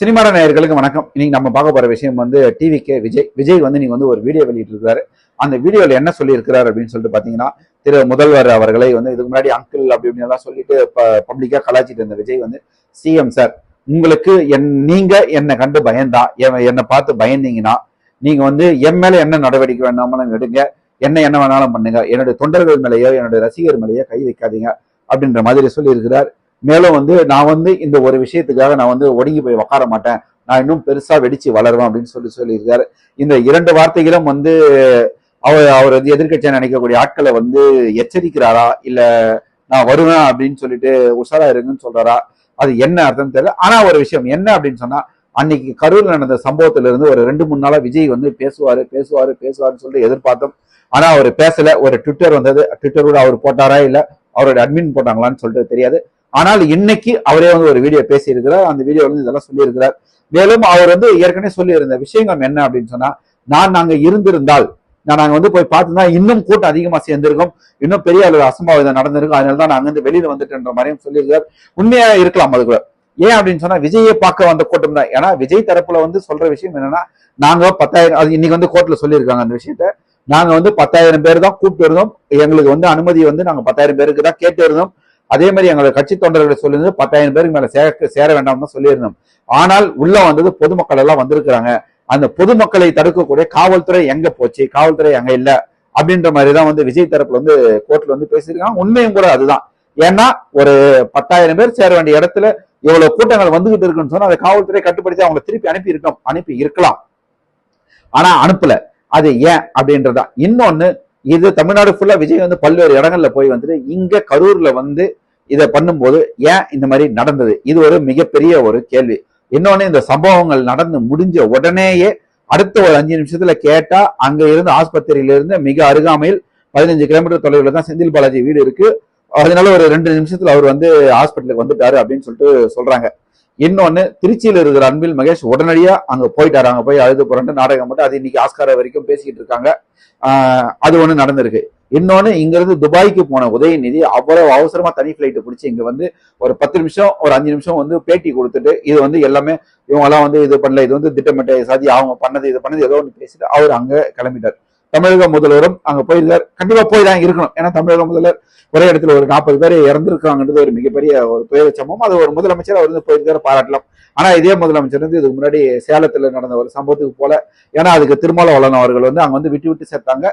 சினிமாட நேயர்களுக்கு வணக்கம். இன்னைக்கு நம்ம பார்க்க போற விஷயம் வந்து டிவிக்கு விஜய். விஜய் வந்து நீங்க வந்து ஒரு வீடியோ வெளியிட்டிருக்காரு அந்த வீடியோவில் என்ன சொல்லியிருக்கிறார் அப்படின்னு சொல்லிட்டு பாத்தீங்கன்னா திரு முதல்வர் அவர்களை வந்து இதுக்கு முன்னாடி அங்கிள் அப்படி இப்படின்னு எல்லாம் சொல்லிட்டு பப்ளிக்கா கலாச்சிட்டு இருந்த விஜய் வந்து சிஎம் சார் உங்களுக்கு என் நீங்க என்னை கண்டு பயந்தா என்- என்னை பார்த்து பயந்தீங்கன்னா நீங்க வந்து என் மேல என்ன நடவடிக்கை வேணாமலும் எடுங்க என்ன என்ன வேணாலும் பண்ணுங்க என்னுடைய தொண்டர்கள் மேலேயோ என்னுடைய ரசிகர் மேலேயோ கை வைக்காதீங்க அப்படின்ற மாதிரி சொல்லியிருக்கிறார். மேலும் வந்து நான் வந்து இந்த ஒரு விஷயத்துக்காக நான் வந்து ஒடுங்கி போய் உட்கார மாட்டேன். நான் இன்னும் பெருசா வெடிச்சு வளருவேன் அப்படின்னு சொல்லி சொல்லியிருக்காரு. இந்த இரண்டு வார்த்தைகளும் வந்து அவர் அவர் வந்து எதிர்கட்சியை நினைக்கக்கூடிய ஆட்களை வந்து எச்சரிக்கிறாரா? இல்ல நான் வருவேன் அப்படின்னு சொல்லிட்டு உஷாரா இருங்கன்னு சொல்றாரா? அது என்ன அர்த்தம் தெரியல. ஆனா ஒரு விஷயம் என்ன அப்படின்னு சொன்னா அன்னைக்கு கரூர்ல நடந்த சம்பவத்துல இருந்து ஒரு ரெண்டு மூணு நாளா விஜய் வந்து பேசுவாரு பேசுவாரு பேசுவாருன்னு சொல்லிட்டு எதிர்பார்த்தோம். ஆனா அவர் பேசல. ஒரு ட்விட்டர் வந்தது. ட்விட்டரோட அவர் போட்டாரா இல்ல? அவரோட அட்மின் போட்டாங்களான்னு சொல்லிட்டு தெரியாது. ஆனால் இன்னைக்கு அவரே வந்து ஒரு வீடியோ பேசியிருக்கிறார். அந்த வீடியோ வந்து இதெல்லாம் சொல்லியிருக்கிறார். மேலும் அவர் வந்து ஏற்கனவே சொல்லியிருந்த விஷயங்கள் என்ன அப்படின்னு சொன்னா நான் நாங்க இருந்திருந்தால் நான் நாங்க வந்து போய் பார்த்துதான் இன்னும் கூட்டம் அதிகமா சேர்ந்திருக்கும். இன்னும் பெரிய அளவு அசம்பாவிதம் நடந்திருக்கும். அதனால தான் நாங்க வந்து வெளியில வந்துட்டுன்ற மாதிரியும் சொல்லியிருக்கார் உண்மையா இருக்கலாம் அது கூட. ஏன் அப்படின்னு சொன்னா விஜயை பார்க்க வந்த கூட்டம் தான். ஏன்னா விஜய் தரப்புல வந்து சொல்ற விஷயம் என்னன்னா நாங்க பத்தாயிரம் அது இன்னைக்கு வந்து கோர்ட்ல சொல்லியிருக்காங்க அந்த விஷயத்த. நாங்க வந்து பத்தாயிரம் பேர் தான் கூப்பிட்டு இருந்தோம். எங்களுக்கு வந்து அனுமதி வந்து நாங்க பத்தாயிரம் பேருக்கு தான் கேட்டு இருந்தோம். அதே மாதிரி எங்களோட கட்சி தொண்டர்களை சொல்லிருந்து பத்தாயிரம் பேருக்கு மேல சேர சேர வேண்டாம் தான் சொல்லியிருந்தோம். ஆனால் உள்ள வந்தது பொதுமக்கள் எல்லாம் வந்திருக்கிறாங்க. அந்த பொதுமக்களை தடுக்கக்கூடிய காவல்துறை எங்க போச்சு? காவல்துறை எங்க இல்ல. அப்படின்ற மாதிரி தான் வந்து விஜய் தரப்புல வந்து கோர்ட்ல வந்து பேசியிருக்காங்க. உண்மையும் கூட அதுதான். ஏன்னா ஒரு பத்தாயிரம் பேர் சேர வேண்டிய இடத்துல இவ்வளவு கூட்டங்கள் வந்துகிட்டு இருக்குன்னு சொன்னா அதை காவல்துறை கட்டுப்படுத்தி அவங்களை திருப்பி அனுப்பி இருக்கோம் அனுப்பி இருக்கலாம். ஆனா அனுப்பல. அது ஏன் அப்படின்றதா. இன்னொன்னு இது தமிழ்நாடு ஃபுல்லா விஜய் வந்து பல்வேறு இடங்கள்ல போய் வந்துட்டு இங்க கரூர்ல வந்து இதை பண்ணும்போது ஏன் இந்த மாதிரி நடந்தது? இது ஒரு மிகப்பெரிய ஒரு கேள்வி. இன்னொன்னு இந்த சம்பவங்கள் நடந்து முடிஞ்ச உடனேயே அடுத்த ஒரு அஞ்சு நிமிஷத்துல கேட்டா அங்க இருந்து ஆஸ்பத்திரியில இருந்து மிக அருகாமையில் பதினஞ்சு கிலோமீட்டர் தொலைவில் தான் செந்தில் பாலாஜி வீடு இருக்கு. அதனால ஒரு ரெண்டு நிமிஷத்துல அவர் வந்து ஹாஸ்பிட்டலுக்கு வந்துட்டாரு அப்படின்னு சொல்லிட்டு சொல்றாங்க. இன்னொன்னு திருச்சியில் இருக்கிற அன்பில் மகேஷ் உடனடியா அங்க போயிட்டாரு. அங்க போய் அழுது புரண்டு நாடகம் மட்டும் அது இன்னைக்கு ஆஸ்கார வரைக்கும் பேசிக்கிட்டு இருக்காங்க. ஆஹ் அது ஒண்ணு நடந்திருக்கு. இன்னொன்னு இங்கிருந்து துபாய்க்கு போன உதயநிதி அவ்வளவு அவசரமா தனி பிளைட் பிடிச்சி இங்க வந்து ஒரு பத்து நிமிஷம் ஒரு அஞ்சு நிமிஷம் வந்து பேட்டி கொடுத்துட்டு இது வந்து எல்லாமே இவங்க எல்லாம் வந்து இது பண்ணல இது வந்து திட்டமிட்ட சாதி அவங்க பண்ணது இது பண்ணது ஏதோ ஒன்று பேசிட்டு அவர் அங்க கிளம்பிட்டார். தமிழக முதல்வரும் அங்க போயிருக்காரு கண்டிப்பா போய் தான் இருக்கணும். ஏன்னா தமிழக முதல்வர் ஒரே இடத்துல ஒரு நாற்பது பேர் இறந்துருக்காங்கன்றது ஒரு மிகப்பெரிய ஒரு துயர சம்பவம் அது ஒரு முதலமைச்சர் அவர் வந்து போயிருக்காரு பாராட்டலாம். ஆனா இதே முதலமைச்சர் வந்து இதுக்கு முன்னாடி சேலத்துல நடந்த ஒரு சம்பவத்துக்கு போல ஏன்னா அதுக்கு திருமாவளவன் அவர்கள் வந்து அங்க வந்து விட்டு விட்டு சேர்த்தாங்க.